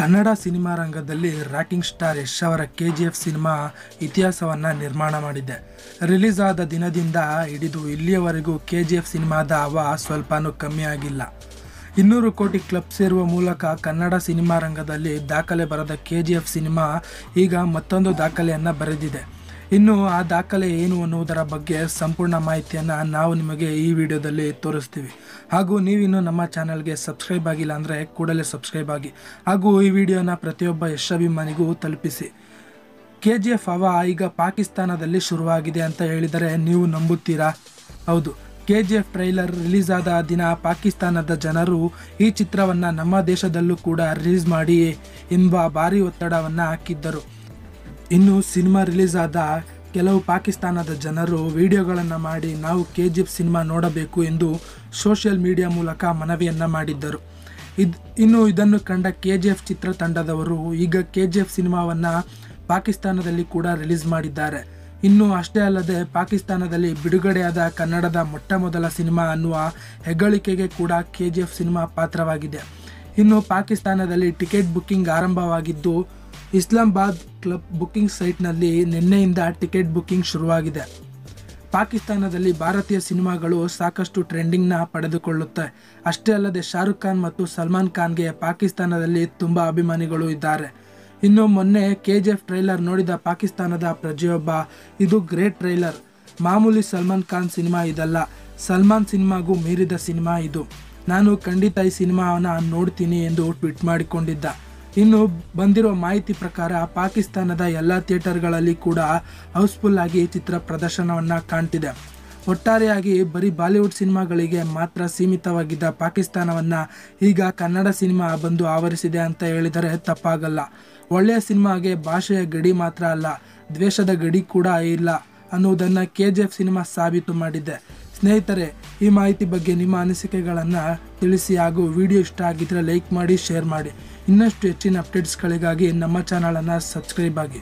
Kannada cinema ರಂಗದಲ್ಲಿ rocking star Yash ಅವರ K G F cinema ಇತಿಹಾಸವನ್ನು ನಿರ್ಮಾಣ ಮಾಡಿದೆ ರಿಲೀಸ್ ಆದ ದಿನದಿಂದ ಹಿಡಿದು ಇಲ್ಲಿಯವರೆಗೂ ಕೆ ಜಿ ಎಫ್ ಸಿನಿಮಾದ ಹವ ಸ್ವಲ್ಪನೂ ಕಮ್ಮಿ ಆಗಿಲ್ಲ. ಇನ್ನೂರು ಕೋಟಿ ಕ್ಲಬ್ ಸೇರುವ ಮೂಲಕ ಕನ್ನಡ ಸಿನಿಮಾ ರಂಗದಲ್ಲಿ ದಾಖಲೆ ಬರೆದ ಕೆ ಜಿ ಎಫ್ ಸಿನಿಮಾ ಈಗ ಮತ್ತೊಂದು ದಾಖಲೆಯನ್ನು ಬರೆದಿದೆ. ಇನ್ನು ಆ ದಾಖಲೆ ಏನು ಅನ್ನುವುದರ ಬಗ್ಗೆ ಸಂಪೂರ್ಣ ಮಾಹಿತಿಯನ್ನು ನಾವು ನಿಮಗೆ ಈ ವಿಡಿಯೋದಲ್ಲಿ ತೋರಿಸ್ತೀವಿ. ಹಾಗೂ ನೀವಿನ್ನು ನಮ್ಮ ಚಾನಲ್ಗೆ ಸಬ್ಸ್ಕ್ರೈಬ್ ಆಗಿಲ್ಲ ಅಂದರೆ ಕೂಡಲೇ ಸಬ್ಸ್ಕ್ರೈಬ್ ಆಗಿ. ಹಾಗೂ ಈ ವಿಡಿಯೋನ ಪ್ರತಿಯೊಬ್ಬ ಯಶಾಭಿಮಾನಿಗೂ ತಲುಪಿಸಿ. ಕೆ ಜಿ ಎಫ್ ಹವಾ ಈಗ ಪಾಕಿಸ್ತಾನದಲ್ಲಿ ಶುರುವಾಗಿದೆ ಅಂತ ಹೇಳಿದರೆ ನೀವು ನಂಬುತ್ತೀರಾ? ಹೌದು. K G F trailer release ಆದ ದಿನ ಪಾಕಿಸ್ತಾನದ ಜನರು ಈ ಚಿತ್ರವನ್ನು ನಮ್ಮ ದೇಶದಲ್ಲೂ ಕೂಡ ರಿಲೀಸ್ ಮಾಡಿ ಎಂಬ ಭಾರಿ ಒತ್ತಡವನ್ನು ಹಾಕಿದ್ದರು. ಇನ್ನು ಸಿನಿಮಾ ರಿಲೀಸ್ ಆದ ಕೆಲವು ಪಾಕಿಸ್ತಾನದ ಜನರು ವಿಡಿಯೋಗಳನ್ನು ಮಾಡಿ ನಾವು ಕೆ ಜಿ ಎಫ್ ಸಿನಿಮಾ ನೋಡಬೇಕು ಎಂದು ಸೋಷಿಯಲ್ ಮೀಡಿಯಾ ಮೂಲಕ ಮನವಿಯನ್ನು ಮಾಡಿದ್ದರು. ಇದು, ಇನ್ನು ಇದನ್ನು ಕಂಡ ಕೆ ಜಿ ಎಫ್ ಚಿತ್ರತಂಡದವರು ಈಗ ಕೆ ಜಿ ಎಫ್ ಸಿನಿಮಾವನ್ನು ಪಾಕಿಸ್ತಾನದಲ್ಲಿ ಕೂಡ ರಿಲೀಸ್ ಮಾಡಿದ್ದಾರೆ. ಇನ್ನು ಅಷ್ಟೇ ಅಲ್ಲದೆ ಪಾಕಿಸ್ತಾನದಲ್ಲಿ ಬಿಡುಗಡೆಯಾದ ಕನ್ನಡದ ಮೊಟ್ಟ ಮೊದಲ ಸಿನಿಮಾ ಅನ್ನುವ ಹೆಗ್ಗಳಿಕೆಗೆ ಕೂಡ ಕೆ ಜಿ ಎಫ್ ಸಿನಿಮಾ ಪಾತ್ರವಾಗಿದೆ. ಇನ್ನು ಪಾಕಿಸ್ತಾನದಲ್ಲಿ ಟಿಕೆಟ್ ಬುಕ್ಕಿಂಗ್ ಆರಂಭವಾಗಿದ್ದು ಇಸ್ಲಾಮಾಬಾದ್ ಕ್ಲಬ್ ಬುಕ್ಕಿಂಗ್ ಸೈಟ್ನಲ್ಲಿ ನಿನ್ನೆಯಿಂದ ಟಿಕೆಟ್ ಬುಕ್ಕಿಂಗ್ ಶುರುವಾಗಿದೆ. ಪಾಕಿಸ್ತಾನದಲ್ಲಿ ಭಾರತೀಯ ಸಿನಿಮಾಗಳು ಸಾಕಷ್ಟು ಟ್ರೆಂಡಿಂಗ್ನ ಪಡೆದುಕೊಳ್ಳುತ್ತೆ. ಅಷ್ಟೇ ಅಲ್ಲದೆ ಶಾರುಖ್ ಖಾನ್ ಮತ್ತು ಸಲ್ಮಾನ್ ಖಾನ್ಗೆ ಪಾಕಿಸ್ತಾನದಲ್ಲಿ ತುಂಬ ಅಭಿಮಾನಿಗಳು ಇದ್ದಾರೆ. ಇನ್ನು ಮೊನ್ನೆ ಕೆ ಜಿ ಎಫ್ ಟ್ರೈಲರ್ ನೋಡಿದ ಪಾಕಿಸ್ತಾನದ ಪ್ರಜೆಯೊಬ್ಬ ಇದು ಗ್ರೇಟ್ ಟ್ರೈಲರ್. ಮಾಮೂಲಿ ಸಲ್ಮಾನ್ ಖಾನ್ ಸಿನಿಮಾ ಇದಲ್ಲ. ಸಲ್ಮಾನ್ ಸಿನಿಮಾಗೂ ಮೀರಿದ ಸಿನಿಮಾ ಇದು. ನಾನು ಖಂಡಿತ ಈ ಸಿನಿಮಾವನ್ನು ನೋಡ್ತೀನಿ ಎಂದು ಟ್ವೀಟ್ ಮಾಡಿಕೊಂಡಿದ್ದ. ಇನ್ನು ಬಂದಿರುವ ಮಾಹಿತಿ ಪ್ರಕಾರ ಪಾಕಿಸ್ತಾನದ ಎಲ್ಲ ಥಿಯೇಟರ್ಗಳಲ್ಲಿ ಕೂಡ ಹೌಸ್ಫುಲ್ ಆಗಿ ಚಿತ್ರ ಪ್ರದರ್ಶನವನ್ನು ಕಾಣ್ತಿದೆ. ಒಟ್ಟಾರೆಯಾಗಿ ಬರೀ ಬಾಲಿವುಡ್ ಸಿನಿಮಾಗಳಿಗೆ ಮಾತ್ರ ಸೀಮಿತವಾಗಿದ್ದ ಪಾಕಿಸ್ತಾನವನ್ನು ಈಗ ಕನ್ನಡ ಸಿನಿಮಾ ಬಂದು ಆವರಿಸಿದೆ ಅಂತ ಹೇಳಿದರೆ ತಪ್ಪಾಗಲ್ಲ. ಒಳ್ಳೆಯ ಸಿನಿಮಾಗೆ ಭಾಷೆಯ ಗಡಿ ಮಾತ್ರ ಅಲ್ಲ, ದ್ವೇಷದ ಗಡಿ ಕೂಡ ಇಲ್ಲ ಅನ್ನುವುದನ್ನು ಕೆ ಜಿ ಎಫ್ ಸಿನಿಮಾ ಸಾಬೀತು ಮಾಡಿದೆ. ಸ್ನೇಹಿತರೆ, ಈ ಮಾಹಿತಿ ಬಗ್ಗೆ ನಿಮ್ಮ ಅನಿಸಿಕೆಗಳನ್ನು ತಿಳಿಸಿ ಹಾಗೂ ವಿಡಿಯೋ ಇಷ್ಟ ಆಗಿದ್ದರೆ ಲೈಕ್ ಮಾಡಿ, ಶೇರ್ ಮಾಡಿ. ಇನ್ನಷ್ಟು ಹೆಚ್ಚಿನ ಅಪ್ಡೇಟ್ಸ್ಗಳಿಗಾಗಿ ನಮ್ಮ ಚಾನಲನ್ನು ಸಬ್ಸ್ಕ್ರೈಬ್ ಆಗಿ.